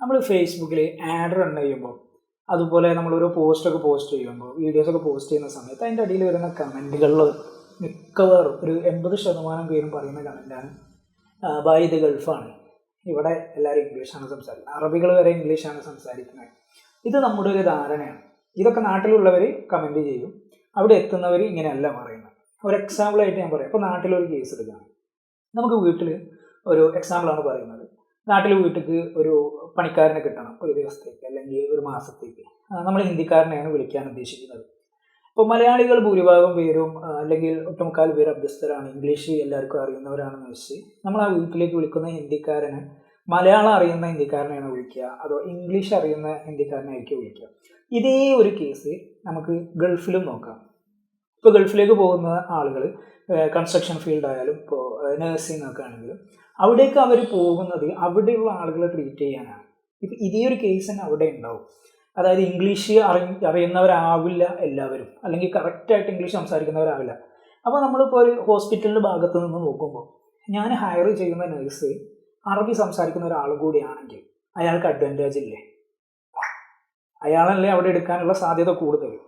നമ്മൾ ഫേസ്ബുക്കിൽ add run ചെയ്യുമ്പോൾ അതുപോലെ നമ്മൾ ഓരോ പോസ്റ്റൊക്കെ പോസ്റ്റ് ചെയ്യുമ്പോൾ വീഡിയോസൊക്കെ പോസ്റ്റ് ചെയ്യുന്ന സമയത്ത് അതിന്റെ അടിയിൽ വരുന്ന കമന്റുകളിൽ മിക്കവാറും ഒരു എൺപത് ശതമാനം പേരും പറയുന്ന കമന്റാണ് ബൈ ദി ഗൾഫാണ്. ഇവിടെ എല്ലാവരും ഇംഗ്ലീഷാണ് സംസാരിക്കുന്നത് അറബികൾ വരെ ഇംഗ്ലീഷാണ് സംസാരിക്കുന്നത്. ഇത് നമ്മുടെ ഒരു ധാരണയാണ്. ഇതൊക്കെ നാട്ടിലുള്ളവർ കമന്റ് ചെയ്യും. അവിടെ എത്തുന്നവർ ഇങ്ങനെയല്ല പറയുന്നത്. ഒരു എക്സാമ്പിളായിട്ട് ഞാൻ പറയാം. ഇപ്പോൾ നാട്ടിലൊരു കേസ് എടുക്കുകയാണ് നമുക്ക് വീട്ടിൽ ഒരു എക്സാമ്പിളാണ് പറയുന്നത്. നാട്ടിൽ വീട്ടിലേക്ക് ഒരു പണിക്കാരനെ കിട്ടണം ഒരു ദിവസത്തേക്ക് അല്ലെങ്കിൽ ഒരു മാസത്തേക്ക്. നമ്മൾ ഹിന്ദിക്കാരനെയാണ് വിളിക്കാൻ ഉദ്ദേശിക്കുന്നത്. ഇപ്പോൾ മലയാളികൾ ഭൂരിഭാഗം പേരും അല്ലെങ്കിൽ ഒട്ടുമുക്കാൽ പേര് അഭ്യസ്തരാണ്. ഇംഗ്ലീഷ് എല്ലാവർക്കും അറിയുന്നവരാണെന്ന് വെച്ച് നമ്മൾ ആ വീട്ടിലേക്ക് വിളിക്കുന്ന ഹിന്ദിക്കാരന് മലയാളം അറിയുന്ന ഹിന്ദിക്കാരനെയാണ് വിളിക്കുക. അതോ ഇംഗ്ലീഷ് അറിയുന്ന ഹിന്ദിക്കാരനായിരിക്കും വിളിക്കുക. ഇതേ ഒരു കേസ് നമുക്ക് ഗൾഫിലും നോക്കാം. ഇപ്പോൾ ഗൾഫിലേക്ക് പോകുന്ന ആളുകൾ കൺസ്ട്രക്ഷൻ ഫീൽഡ് ആയാലും ഇപ്പോൾ നഴ്സിംഗ് ഒക്കെ ആണെങ്കിലും അവിടേക്ക് അവർ പോകുന്നത് അവിടെയുള്ള ആളുകളെ ട്രീറ്റ് ചെയ്യാനാണ്. ഇപ്പം ഇതേ ഒരു കേസ് തന്നെ അവിടെ ഉണ്ടാവും. അതായത് ഇംഗ്ലീഷ് അറി അറിയുന്നവരാവില്ല എല്ലാവരും. അല്ലെങ്കിൽ കറക്റ്റായിട്ട് ഇംഗ്ലീഷ് സംസാരിക്കുന്നവരാവില്ല. അപ്പോൾ നമ്മളിപ്പോൾ ഒരു ഹോസ്പിറ്റലിന്റെ ഭാഗത്ത് നിന്ന് നോക്കുമ്പോൾ ഞാൻ ഹയർ ചെയ്യുന്ന നഴ്സ് അറബി സംസാരിക്കുന്ന ഒരാൾ കൂടിയാണെങ്കിൽ അയാൾക്ക് അഡ്വാന്റേജ് ഇല്ലേ? അയാളല്ലേ അവിടെ എടുക്കാനുള്ള സാധ്യത കൂടുതൽ.